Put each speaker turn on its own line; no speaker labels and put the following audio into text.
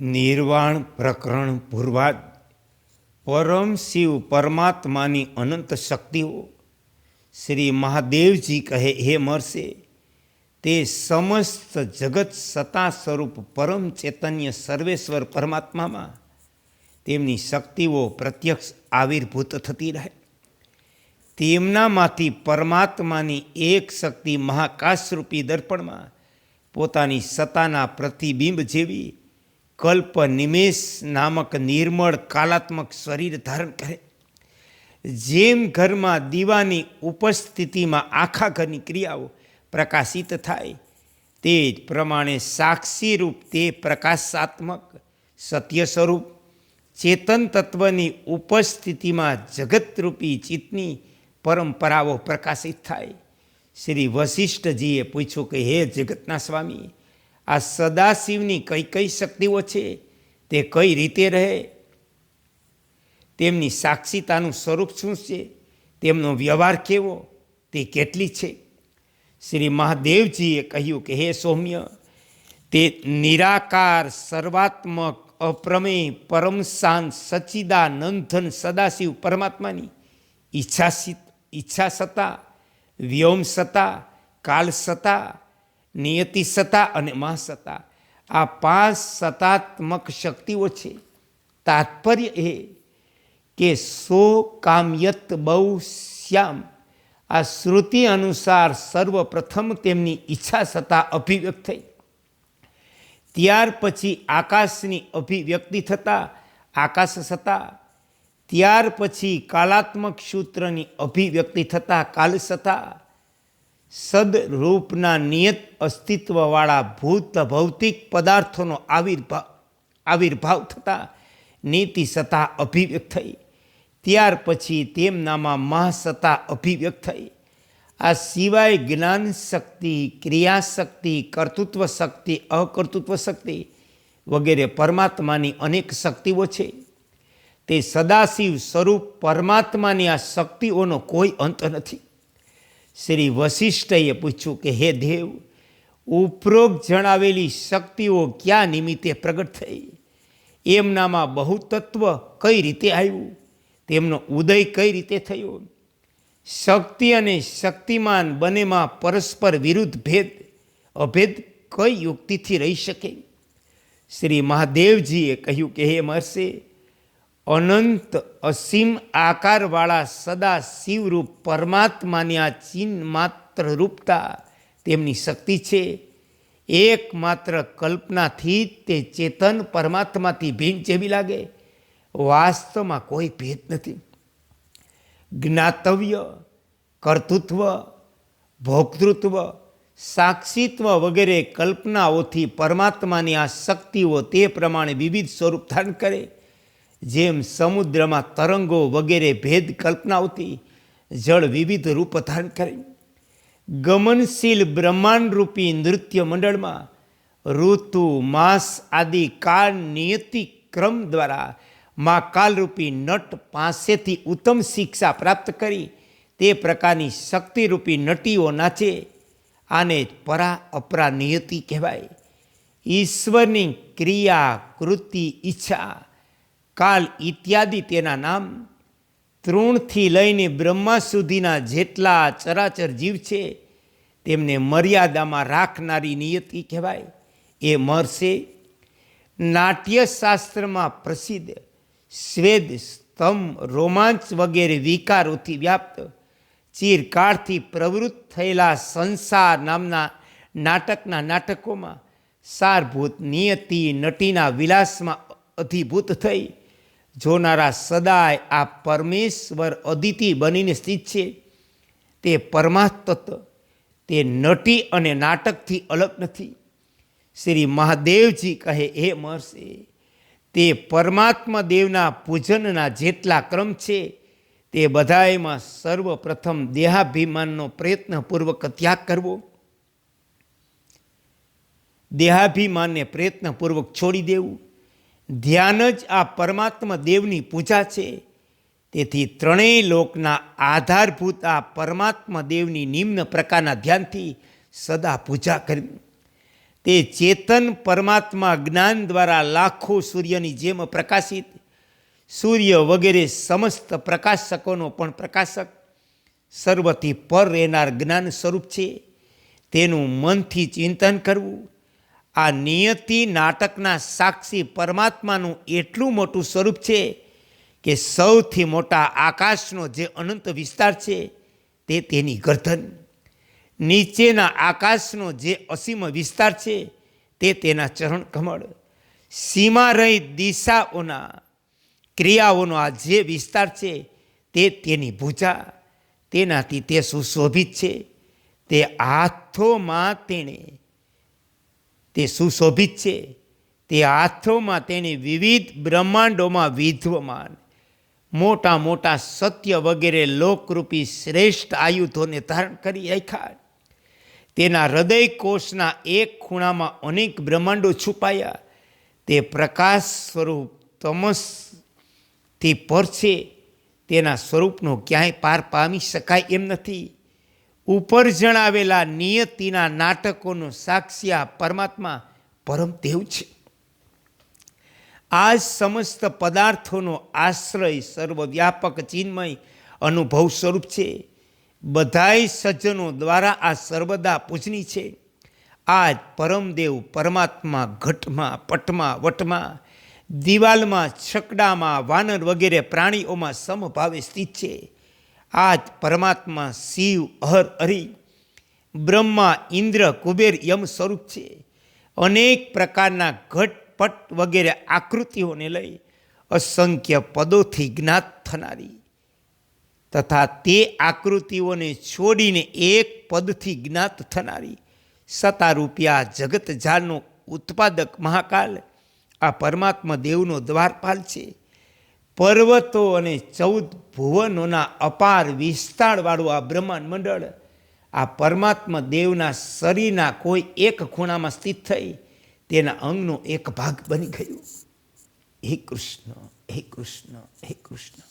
નિર્વાણ પ્રકરણ પૂર્વાદ પરમ શિવ પરમાત્માની અનંત શક્તિઓ શ્રી મહાદેવજી કહે, હે મરશે તે સમસ્ત જગત સતા સ્વરૂપ પરમ ચૈતન્ય સર્વેશ્વર પરમાત્મામાં તેમની શક્તિઓ પ્રત્યક્ષ આવિર્ભૂત થતી રહે. તેમનામાંથી પરમાત્માની એક શક્તિ મહાકાશરૂપી દર્પણમાં પોતાની સતાના પ્રતિબિંબ જેવી કલ્પ નિમેષ નામક નિર્મળ કાલાત્મક શરીર ધારણ કરે. જેમ ઘરમાં દીવાની ઉપસ્થિતિમાં આખા ઘરની ક્રિયાઓ પ્રકાશિત થાય, તે જ પ્રમાણે સાક્ષી રૂપ તે પ્રકાશાત્મક સત્ય સ્વરૂપ, ચેતન તત્વની ઉપસ્થિતિમાં જગતરૂપી ચિત્તની પરંપરાઓ પ્રકાશિત થાય. શ્રી વશિષ્ઠજીએ પૂછ્યું કે, હે જગતના સ્વામી આ સદાશિવની કઈ કઈ શક્તિઓ છે, તે કઈ રીતે રહે? તેમની સાક્ષીતાનું સ્વરૂપ શું છે? તેમનો વ્યવહાર કેવો? તે કેટલી છે? શ્રી મહાદેવજીએ કહ્યું કે, હે સૌમ્ય, તે નિરાકાર, સર્વાત્મક, અપ્રમેય, પરમ શાંત, સચ્ચિદાનંદન સદાશિવ પરમાત્માની ઈચ્છા ઈચ્છા સત્તા વ્યોમ સત્તા કાલ સત્તા નિયતિ સત્તા અને મહાસત્તા આ પાંચ સત્તાત્મક શક્તિઓ છે. તાત્પર્ય એ કે સો કામ્યત બહુ શ્યામ. આ શ્રુતિ અનુસાર સર્વપ્રથમ તેમની ઈચ્છા સત્તા અભિવ્યક્ત થઈ. ત્યાર પછી આકાશની અભિવ્યક્તિ થતાં આકાશ સત્તા. ત્યાર પછી કાલાત્મક સૂત્રની અભિવ્યક્તિ થતાં કાલ સત્તા. સદરૂપના નિયત અસ્તિત્વવાળા ભૂત ભૌતિક પદાર્થોનો આવિર્ભાવ આવિર્ભાવ થતાં નીતિ સત્તા અભિવ્યક્ત થઈ. ત્યાર પછી તેમનામાં મહાસત્તા અભિવ્યક્ત થઈ. આ સિવાય જ્ઞાન શક્તિ, ક્રિયાશક્તિ, કર્તૃત્વ શક્તિ, અકર્તૃત્વ શક્તિ વગેરે પરમાત્માની અનેક શક્તિઓ છે. તે સદાશિવ સ્વરૂપ પરમાત્માની આ શક્તિઓનો કોઈ અંત નથી. શ્રી વશિષ્ઠએ પૂછ્યું કે, હે દેવ, ઉપરોક્ત જણાવેલી શક્તિઓ ક્યાં નિમિત્તે પ્રગટ થઈ? એમનામાં બહુતત્વ કઈ રીતે આવ્યું? તેમનો ઉદય કઈ રીતે થયો? શક્તિ અને શક્તિમાન બંનેમાં પરસ્પર વિરુદ્ધ ભેદ, અભેદ કઈ યુક્તિથી રહી શકે? શ્રી મહાદેવજીએ કહ્યું કે, હે મહર્ષિ અનંત અસીમ આકારવાળા સદા શિવરૂપ પરમાત્માની આ ચિન્હ માત્ર રૂપતા તેમની શક્તિ છે. એકમાત્ર કલ્પનાથી તે ચેતન પરમાત્માથી ભિન્ન જેવી લાગે. વાસ્તવમાં કોઈ ભેદ નથી. જ્ઞાતવ્ય, કર્તૃત્વ, ભોક્તૃત્વ, સાક્ષીત્વ વગેરે કલ્પનાઓથી પરમાત્માની આ શક્તિઓ તે પ્રમાણે વિવિધ સ્વરૂપ ધારણ કરે. જેમ સમુદ્રમાં તરંગો વગેરે ભેદ કલ્પનાઓથી જળ વિવિધ રૂપ ધારણ કરે. ગમનશીલ બ્રહ્માંડરૂપી નૃત્ય મંડળમાં ઋતુ, માસ આદિ કાળ નિયતિ ક્રમ દ્વારા મા કાલરૂપી નટ પાસેથી ઉત્તમ શિક્ષા પ્રાપ્ત કરી તે પ્રકારની શક્તિરૂપી નટીઓ નાચે. આને પરા અપરા નિયતિ કહેવાય. ઈશ્વરની ક્રિયા, કૃતિ, ઈચ્છા કાલ ઇત્યાદિ તેના નામ. તૃણથી લઈને બ્રહ્મા સુધીના જેટલા ચરાચર જીવ છે, તેમને મર્યાદામાં રાખનારી નિયતિ કહેવાય. એ મરશે નાટ્યશાસ્ત્રમાં પ્રસિદ્ધ સ્વેદ સ્તંભ, રોમાંચ વગેરે વિકારોથી વ્યાપ્ત ચીરકાળથી પ્રવૃત્ત થયેલા સંસાર નામના નાટકના નાટકોમાં સારભૂત નિયતિ નટીના વિલાસમાં અધિભૂત થઈ જોનારા સદાય આ પરમેશ્વર અદિતિ બનીને સ્થિત છે. તે પરમાતત્વ તે નટી અને નાટકથી અલગ નથી. શ્રી મહાદેવજી કહે એ મહર્ષિ, તે પરમાત્મા દેવના પૂજનના જેટલા ક્રમ છે, તે બધાએમાં સર્વપ્રથમ દેહાભિમાનનો પ્રયત્નપૂર્વક ત્યાગ કરવો. દેહાભિમાનને પ્રયત્નપૂર્વક છોડી દેવું. ધ્યાન જ આ પરમાત્મા દેવની પૂજા છે. તેથી ત્રણેય લોકના આધારભૂત આ પરમાત્મા દેવની નિમ્ન પ્રકારના ધ્યાનથી સદા પૂજા કરવી તે ચેતન પરમાત્મા જ્ઞાન દ્વારા લાખો સૂર્યની જેમ પ્રકાશિત. સૂર્ય વગેરે સમસ્ત પ્રકાશકોનો પણ પ્રકાશક. સર્વથી પર રહેનાર જ્ઞાન સ્વરૂપ છે. તેનું મનથી ચિંતન કરવું. આ નિયતિ નાટકના સાક્ષી પરમાત્માનું એટલું મોટું સ્વરૂપ છે કે સૌથી મોટા આકાશનો જે અનંત વિસ્તાર છે તે તેની ગર્ધન. નીચેના આકાશનો જે અસીમ વિસ્તાર છે તે તેના ચરણ કમળ. સીમા રહી દિશાઓના ક્રિયાઓનો આ જે વિસ્તાર છે તે તેની ભૂજા. તેનાથી તે સુશોભિત છે. તે હાથોમાં તેણે તે સુશોભિત છે. તે હાથોમાં તેની વિવિધ બ્રહ્માંડોમાં વિધ્વમાન મોટા મોટા સત્ય વગેરે લોકરૂપી શ્રેષ્ઠ આયુધોને ધારણ કરી રાખ્યા તેના હૃદય કોષના એક ખૂણામાં અનેક બ્રહ્માંડો છુપાયા. તે પ્રકાશ સ્વરૂપ તમસથી પર છે. તેના સ્વરૂપનો ક્યાંય પાર પામી શકાય એમ નથી. ઉપર જણાવેલા નિયતિના નાટકોનો સાક્ષી પરમાત્મા પરમદેવ છે. આ સમસ્ત પદાર્થોનો આશ્રય સર્વવ્યાપક ચિન્મય અનુભવ સ્વરૂપ છે. બધાય સજ્જનો દ્વારા આ સર્વદા પૂજની છે. આ પરમદેવ પરમાત્મા ઘટમાં, પટમાં, વટમાં, દિવાલમાં, છકડામાં, વાનર વગેરે પ્રાણીઓમાં સમભાવે સ્થિત છે. આ જ પરમાત્મા શિવ હર હરિ બ્રહ્મા, ઇન્દ્ર, કુબેર યમ સ્વરૂપ છે. અનેક પ્રકારના ઘટપટ વગેરે આકૃતિઓને લઈ અસંખ્ય પદોથી જ્ઞાત થનારી તથા તે આકૃતિઓને છોડીને એક પદથી જ્ઞાત થનારી સતારૂપિયા જગત જાળનો ઉત્પાદક મહાકાલ આ પરમાત્મા દેવનો દ્વારપાલ છે. પર્વતો અને ચૌદ ભુવનોના અપાર વિસ્તારવાળું આ બ્રહ્માંડ મંડળ આ પરમાત્મા દેવના શરીરના કોઈ એક ખૂણામાં સ્થિત થઈ તેના અંગનો એક ભાગ બની ગયું. હે કૃષ્ણ હે કૃષ્ણ હે કૃષ્ણ.